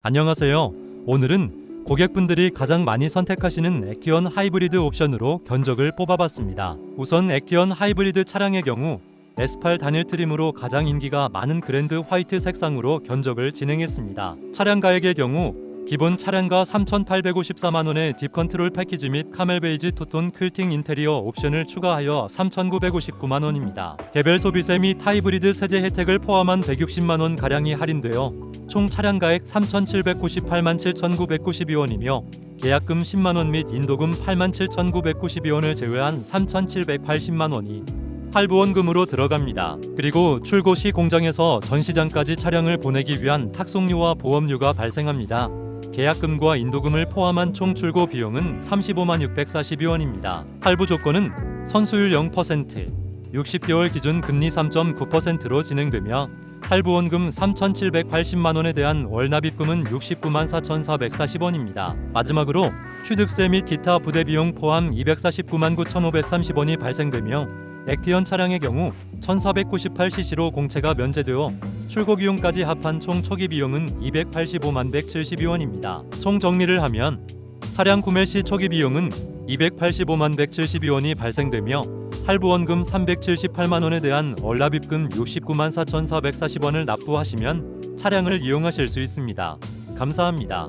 안녕하세요. 오늘은 고객분들이 가장 많이 선택하시는 액티언 하이브리드 옵션으로 견적을 뽑아봤습니다. 우선 액티언 하이브리드 차량의 경우 S8 단일 트림으로 가장 인기가 많은 그랜드 화이트 색상으로 견적을 진행했습니다. 차량 가액의 경우 기본 차량가 3,854만 원의 딥 컨트롤 패키지 및 카멜 베이지 투톤 퀼팅 인테리어 옵션을 추가하여 3,959만 원입니다. 개별 소비세 및 하이브리드 세제 혜택을 포함한 160만 원 가량이 할인되어 총 차량 가액 3,798만 7,992원이며 계약금 10만 원 및 인도금 8만 7,992원을 제외한 3,780만 원이 할부원금으로 들어갑니다. 그리고 출고 시 공장에서 전시장까지 차량을 보내기 위한 탁송료와 보험료가 발생합니다. 계약금과 인도금을 포함한 총 출고 비용은 35만 642원입니다. 할부 조건은 선수율 0%, 60개월 기준 금리 3.9%로 진행되며 할부원금 3,780만 원에 대한 월납입금은 69만 4,440원입니다. 마지막으로 취득세 및 기타 부대 비용 포함 249만 9,530원이 발생되며 액티언 차량의 경우 1498cc로 공채가 면제되어 출고 비용까지 합한 총 초기 비용은 285만 172원입니다. 총 정리를 하면 차량 구매 시 초기 비용은 285만 172원이 발생되며 할부원금 378만 원에 대한 월납입금 69만 4,440원을 납부하시면 차량을 이용하실 수 있습니다. 감사합니다.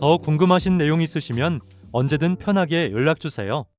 더 궁금하신 내용 있으시면 언제든 편하게 연락 주세요.